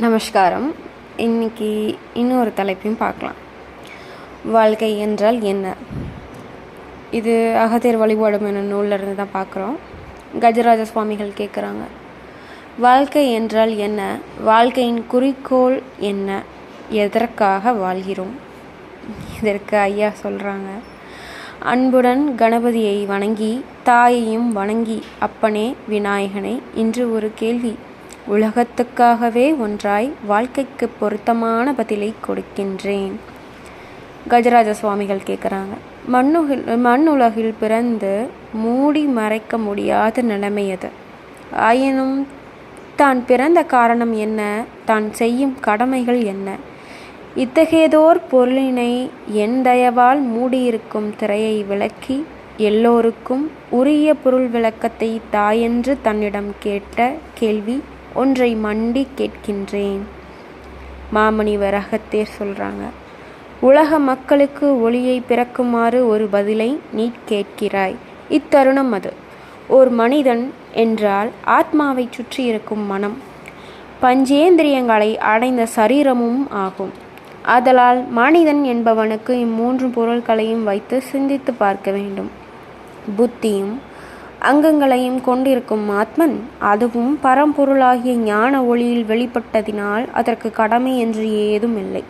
நமஸ்காரம். இன்னைக்கு இன்னொரு தலைப்பையும் பார்க்கலாம். வாழ்க்கை என்றால் என்ன? இது அகத்தியர் வழிபாடும் என நூலிருந்து தான் பார்க்குறோம். கஜராஜ சுவாமிகள் கேட்குறாங்க வாழ்க்கை என்றால் என்ன? வாழ்க்கையின் குறிக்கோள் என்ன? எதற்காக வாழ்கிறோம்? இதற்கு ஐயா சொல்கிறாங்க அன்புடன் கணபதியை வணங்கி தாயையும் வணங்கி அப்பனே விநாயகனை இன்று ஒரு கேள்வி. உலகத்துக்காகவே ஒன்றாய் வாழ்க்கைக்கு பொருத்தமான பதிலை கொடுக்கின்றேன். கஜராஜ சுவாமிகள் கேட்குறாங்க மண்ணுகில் மண்ணுலகில் பிறந்து மூடி மறைக்க முடியாத நிலைமை அது. ஆயினும் தான் பிறந்த காரணம் என்ன? தான் செய்யும் கடமைகள் என்ன? இத்தகையதோர் பொருளினை என் தயவால் மூடியிருக்கும் திரையை விளக்கி எல்லோருக்கும் உரிய பொருள் விளக்கத்தை தாயென்று தன்னிடம் கேட்ட கேள்வி ஒன்றை மண்டி கேட்கின்றேன். மாமணிவர் அகத்தேர் சொல்கிறாங்க உலக மக்களுக்கு ஒளியை பிறக்குமாறு ஒரு பதிலை நீ கேட்கிறாய். இத்தருணம் அது. ஓர் மனிதன் என்றால் ஆத்மாவை சுற்றி இருக்கும் மனம் பஞ்சேந்திரியங்களை அடைந்த சரீரமும் ஆகும். ஆதலால் மனிதன் என்பவனுக்கு இம்மூன்று பொருட்களையும் வைத்து சிந்தித்து பார்க்க வேண்டும். புத்தியும் அங்கங்களையும் கொண்டிருக்கும் ஆத்மன் அதுவும் பரம்பொருளாகிய ஞான ஒளியில் வெளிப்பட்டதினால் அதற்கு கடமை என்று ஏதும் இல்லை.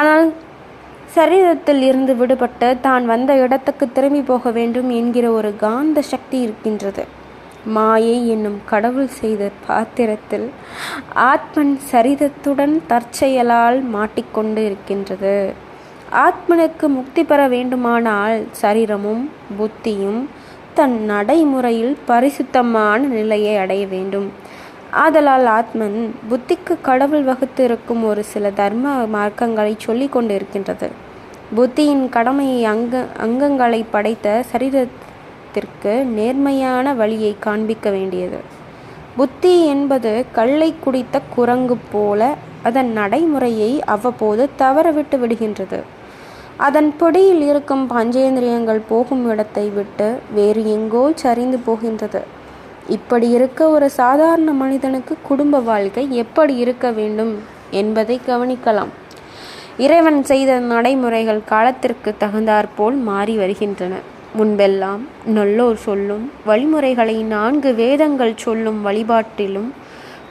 ஆனால் சரீரத்தில் இருந்து விடுபட்டு தான் வந்த இடத்துக்கு திரும்பி போக வேண்டும் என்கிற ஒரு காந்த சக்தி இருக்கின்றது. மாயை என்னும் கடவுள் செய்த பாத்திரத்தில் ஆத்மன் சரிதத்துடன் தற்செயலால் மாட்டிக்கொண்டு இருக்கின்றது. ஆத்மனுக்கு முக்தி பெற வேண்டுமானால் சரீரமும் புத்தியும் தன் நடைமுறையில் பரிசுத்தமான நிலையை அடைய வேண்டும். ஆதலால் ஆத்மன் புத்திக்கு கடவுள் வகுத்து இருக்கும் ஒரு சில தர்ம மார்க்கங்களை சொல்லி கொண்டு இருக்கின்றது புத்தியின் கடமையை அங்க அங்கங்களை படைத்த சரீரத்திற்கு நேர்மையான வழியை காண்பிக்க வேண்டியது. புத்தி என்பது கல்லை குடித்த குரங்கு போல அதன் நடைமுறையை அவ்வப்போது தவறவிட்டு விடுகின்றது. அதன் பிடியில் இருக்கும் பஞ்சேந்திரியங்கள் போகும் இடத்தை விட்டு வேறு எங்கோ சரிந்து போகின்றது. இப்படி இருக்க ஒரு சாதாரண மனிதனுக்கு குடும்ப வாழ்க்கை எப்படி இருக்க வேண்டும் என்பதை கவனிக்கலாம். இறைவன் செய்த நடைமுறைகள் காலத்திற்கு தகுந்தாற்போல் மாறி வருகின்றன. முன்பெல்லாம் நல்லோர் சொல்லும் வழிமுறைகளை நான்கு வேதங்கள் சொல்லும் வழிபாட்டிலும்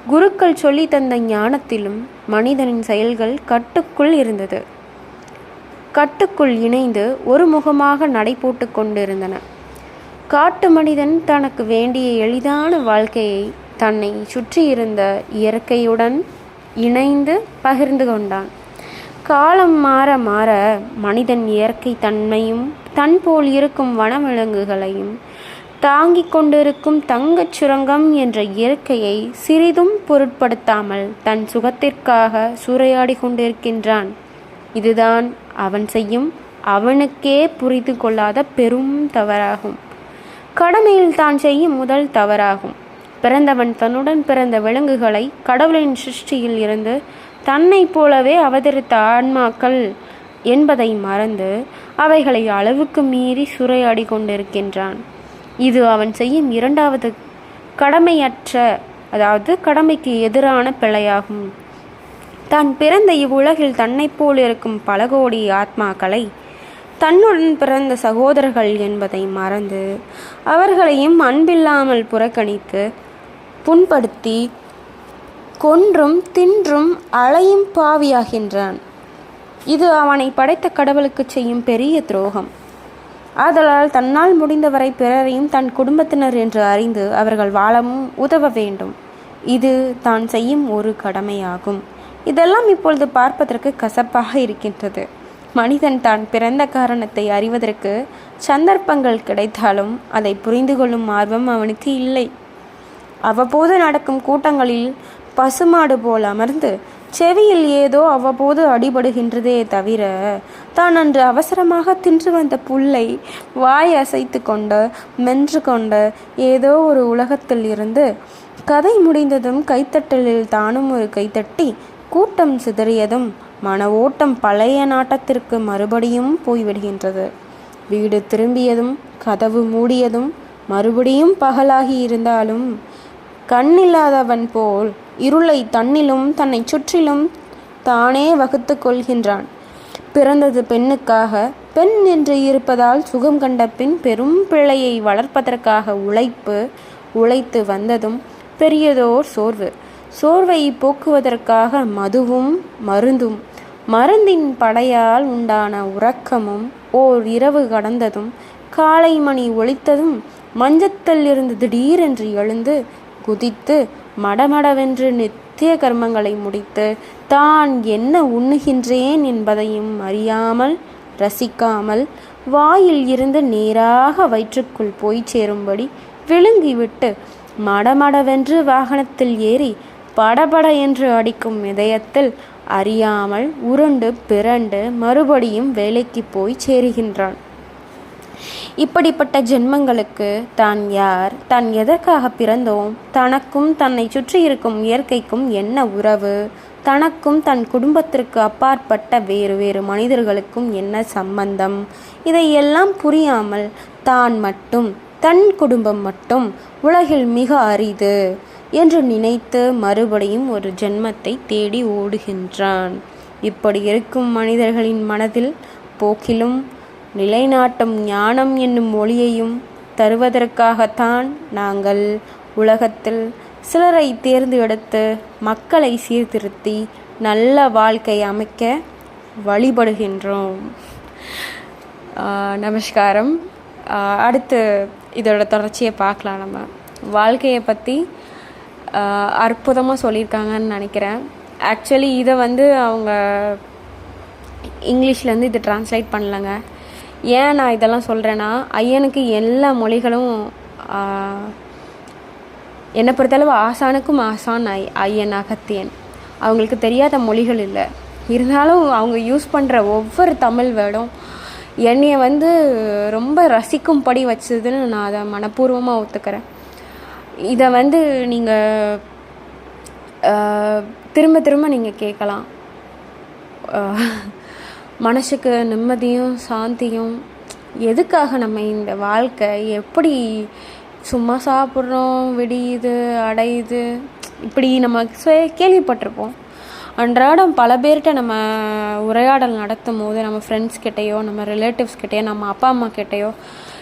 குருக்கள் சொல்லி தந்த ஞானத்திலும் மனிதனின் செயல்கள் கட்டுக்குள் இருந்தது. கட்டுக்குள் இணைந்து ஒரு முகமாக நடை போட்டு கொண்டிருந்தன. காட்டு மனிதன் தனக்கு வேண்டிய எளிதான வாழ்க்கையை தன்னை சுற்றியிருந்த இயற்கையுடன் இணைந்து பகிர்ந்து கொண்டான். காலம் மாற மாற மனிதன் இயற்கை தன்மையும் தன் போல் இருக்கும் வனவிலங்குகளையும் தாங்கிக் கொண்டிருக்கும் தங்கச் சுரங்கம் என்ற இயற்கையை சிறிதும் பொருட்படுத்தாமல் தன் சுகத்திற்காக சூறையாடி கொண்டிருக்கின்றான். இதுதான் அவன் செய்யும் அவனுக்கே புரிந்து கொள்ளாத பெரும் தவறாகும். கடமையில் தான் செய்யும் முதல் தவறாகும். பிறந்தவன் தன்னுடன் பிறந்த விலங்குகளை கடவுளின் சிருஷ்டியில் இருந்து தன்னைப் போலவே அவதரித்த ஆன்மாக்கள் என்பதை மறந்து அவைகளை அளவுக்கு மீறி சுரையாடி கொண்டிருக்கின்றான். இது அவன் செய்யும் இரண்டாவது கடமையற்ற அதாவது கடமைக்கு எதிரான பிழையாகும். தான் பிறந்த இவ்வுலகில் தன்னைப் போல் இருக்கும் பல கோடி ஆத்மாக்களை தன்னுடன் பிறந்த சகோதரர்கள் என்பதை மறந்து அவர்களையும் அன்பில்லாமல் புறக்கணித்து புண்படுத்தி கொன்றும் தின்றும் அலையும் பாவியாகின்றான். இது அவனை படைத்த கடவுளுக்கு செய்யும் பெரிய துரோகம். ஆதலால் தன்னால் முடிந்தவரை பிறரையும் தன் குடும்பத்தினர் என்று அறிந்து அவர்கள் வாழவும் உதவ வேண்டும். இது தான் செய்யும் ஒரு கடமையாகும். இதெல்லாம் இப்பொழுது பார்ப்பதற்கு கசப்பாக இருக்கின்றது. மனிதன் தான் பிறந்த காரணத்தை அறிவதற்கு சந்தர்ப்பங்கள் கிடைத்தாலும் அதை புரிந்து கொள்ளும் ஆர்வம் அவனுக்கு இல்லை. அவ்வப்போது நடக்கும் கூட்டங்களில் பசுமாடு போல் அமர்ந்து செவியில் ஏதோ அவ்வப்போது அடிபடுகின்றதே தவிர தான் அன்று அவசரமாக தின்று வந்த புல்லை வாய் அசைத்து கொண்டு மென்று கொண்ட ஏதோ ஒரு உலகத்தில் இருந்து கதை முடிந்ததும் கைத்தட்டலில் தானும் ஒரு கைத்தட்டி கூட்டம் சிதறியதும் மன ஓட்டம் பழைய நாட்டத்திற்கு மறுபடியும் போய்விடுகின்றது. வீடு திரும்பியதும் கதவு மூடியதும் மறுபடியும் பகலாகி இருந்தாலும் கண்ணில்லாதவன் போல் இருளை தன்னிலும் தன்னை சுற்றிலும் தானே வகுத்து கொள்கின்றான். பிறந்தது பெண்ணுக்காக பெண் என்று இருப்பதால் சுகம் கண்ட பின் பெரும் பிள்ளையை வளர்ப்பதற்காக உழைப்பு உழைத்து வந்ததும் பெரியதோர் சோர்வு. சோர்வை போக்குவதற்காக மதுவும் மருந்தும் மருந்தின் படையால் உண்டான உறக்கமும் ஓர் இரவு கடந்ததும் காலை மணி ஒழித்ததும் மஞ்சத்தில் இருந்து திடீரென்று எழுந்து குதித்து மடமடவென்று நித்திய கர்மங்களை முடித்து தான் என்ன உண்ணுகின்றேன் என்பதையும் அறியாமல் ரசிக்காமல் வாயில் இருந்து நேராக வயிற்றுக்குள் போய் சேரும்படி விழுங்கிவிட்டு மடமடவென்று வாகனத்தில் ஏறி படபட என்று அடிக்கும் இதயத்தில் அறியாமல் உருண்டு பிறண்டு மறுபடியும் வேலைக்கு போய் சேருகின்றான். இப்படிப்பட்ட ஜென்மங்களுக்கு தான் யார் தான் எதற்காக பிறந்தோம்? தனக்கும் தன்னை சுற்றி இருக்கும் இயற்கைக்கும் என்ன உறவு? தனக்கும் தன் குடும்பத்திற்கு அப்பாற்பட்ட வேறு வேறு மனிதர்களுக்கும் என்ன சம்பந்தம்? இதையெல்லாம் புரியாமல் தான் மட்டும் தன் குடும்பம் மட்டும் உலகில் மிக அரிது. என்று நினைத்து மறுபடியும் ஒரு ஜென்மத்தை தேடி ஓடுகின்றான். இப்படி இருக்கும் மனிதர்களின் மனதில் போக்கிலும் நிலைநாட்டும் ஞானம் என்னும் ஒளியையும் தருவதற்காகத்தான் நாங்கள் உலகத்தில் சிலரை தேர்ந்து எடுத்து மக்களை சீர்திருத்தி நல்ல வாழ்க்கை அமைக்க வழிபடுகின்றோம். நமஸ்காரம். அடுத்து இதோட தொடர்ச்சியை பார்க்கலாம் நம்ம. வாழ்க்கையை பற்றி அற்புதமாக சொல்லியிருக்காங்கன்னு நினைக்கிறேன். ஆக்சுவலி இதை வந்து அவங்க இங்கிலீஷ்லேருந்து இது ட்ரான்ஸ்லேட் பண்ணலங்க. ஏன் நான் இதெல்லாம் சொல்கிறேன்னா ஐயனுக்கு எல்லா மொழிகளும் என்னை பொறுத்தளவு ஆசானுக்கும் ஆசான் ஐ ஐயன் அகத்தியன். அவங்களுக்கு தெரியாத மொழிகள் இல்லை. இருந்தாலும் அவங்க யூஸ் பண்ணுற ஒவ்வொரு தமிழ் வேர்டும் என்னையை வந்து ரொம்ப ரசிக்கும்படி வச்சதுன்னு நான் அதை மனப்பூர்வமாக ஒத்துக்கிறேன். இதை வந்து நீங்கள் திரும்ப திரும்ப நீங்கள் கேட்கலாம். மனசுக்கு நிம்மதியும் சாந்தியும் எதுக்காக நம்ம இந்த வாழ்க்கை எப்படி சும்மா சாப்பிட்றோம் விடியுது அடையுது இப்படி நம்ம கேள்விப்பட்டிருப்போம். அன்றாடம் பல பேர்கிட்ட நம்ம உரையாடல் நடத்தும் போது நம்ம ஃப்ரெண்ட்ஸ் கிட்டேயோ நம்ம ரிலேட்டிவ்ஸ் கிட்டேயோ நம்ம அப்பா அம்மா கிட்டேயோ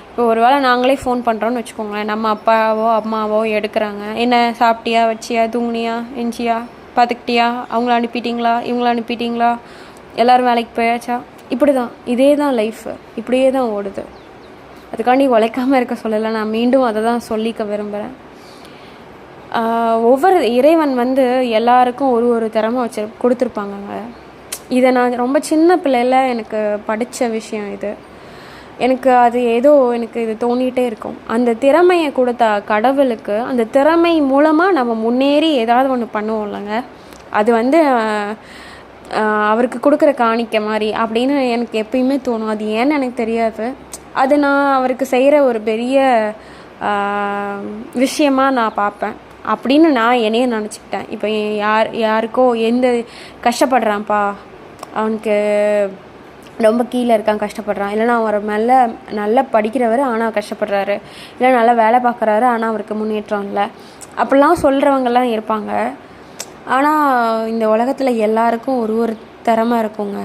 இப்போ ஒரு வேளை நாங்களே ஃபோன் பண்ணுறோன்னு வச்சுக்கோங்களேன். நம்ம அப்பாவோ அம்மாவோ எடுக்கிறாங்க. என்ன சாப்பிட்டியா வச்சியா தூங்குனியா எஞ்சியா பார்த்துக்கிட்டியா அவங்கள அனுப்பிட்டீங்களா இவங்கள அனுப்பிட்டீங்களா எல்லோரும் வேலைக்கு போயாச்சா? இப்படி தான் இதே தான் லைஃபு இப்படியே தான் ஓடுது. அதுக்காண்டி உழைக்காமல் இருக்க சொல்லலை. நான் மீண்டும் அதை தான் சொல்லிக்க விரும்புகிறேன் ஒவ்வொரு இறைவன் வந்து எல்லாருக்கும் ஒரு ஒரு திறமை வச்சு கொடுத்துருப்பாங்கங்க. இதை நான் ரொம்ப சின்ன பிள்ளையில் எனக்கு படித்த விஷயம் இது. எனக்கு அது ஏதோ எனக்கு இது தோணிகிட்டே இருக்கும். அந்த திறமையை கொடுத்த கடவுளுக்கு அந்த திறமை மூலமாக நம்ம முன்னேறி ஏதாவது ஒன்று பண்ணுவோம் இல்லைங்க. அது வந்து அவருக்கு கொடுக்குற காணிக்க மாதிரி அப்படின்னு எனக்கு எப்பயுமே தோணும். அது ஏன்னு எனக்கு தெரியாது. அது நான் அவருக்கு செய்கிற ஒரு பெரிய விஷயமாக நான் பார்ப்பேன். அப்படின்னு நான் என்னையே நினச்சிக்கிட்டேன். இப்போ யார் யாருக்கோ எந்த கஷ்டப்படுறான்ப்பா அவனுக்கு ரொம்ப கீழே இருக்கான் கஷ்டப்படுறான். இல்லைனா அவர் மேலே நல்லா படிக்கிறவர் ஆனால் கஷ்டப்படுறாரு. இல்லை நல்லா வேலை பார்க்குறாரு ஆனால் அவருக்கு முன்னேற்றம் இல்லை. அப்படிலாம் சொல்கிறவங்கெல்லாம் இருப்பாங்க. ஆனால் இந்த உலகத்தில் எல்லாருக்கும் ஒரு ஒரு திறமை இருக்குங்க.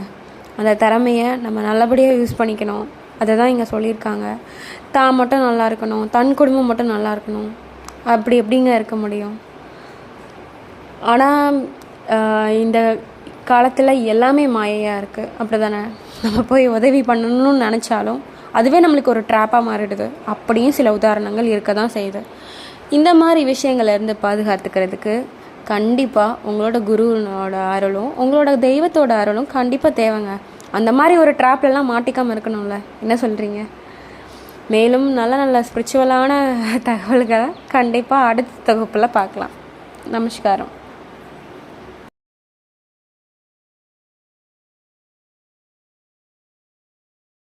அந்த திறமையை நம்ம நல்லபடியாக யூஸ் பண்ணிக்கணும். அதை தான் இங்கே சொல்லியிருக்காங்க. தான் மட்டும் நல்லா இருக்கணும். தன் குடும்பம் மட்டும் நல்லா இருக்கணும். அப்படி எப்படிங்க இருக்க முடியும்? ஆனால் இந்த காலத்தில் எல்லாமே மாயையாக இருக்குது அப்படி தானே நம்ம போய் உதவி பண்ணணும்னு நினச்சாலும் அதுவே நம்மளுக்கு ஒரு ட்ராப்பாக மாறிடுது. அப்படியும் சில உதாரணங்கள் இருக்க தான் செய்யுது. இந்த மாதிரி விஷயங்கள்லேருந்து பாதுகாத்துக்கிறதுக்கு கண்டிப்பாக உங்களோட குருவனோட அருளும் உங்களோட தெய்வத்தோட அருளும் கண்டிப்பாக தேவைங்க. அந்த மாதிரி ஒரு ட்ராப்லலாம் மாட்டிக்காமல் இருக்கணும்ல? என்ன சொல்கிறீங்க மேலும் நல்ல நல்ல ஸ்பிரிச்சுவலான தகவல்களை கண்டிப்பாக அடுத்த தொகுப்பில் பார்க்கலாம். நமஸ்காரம்.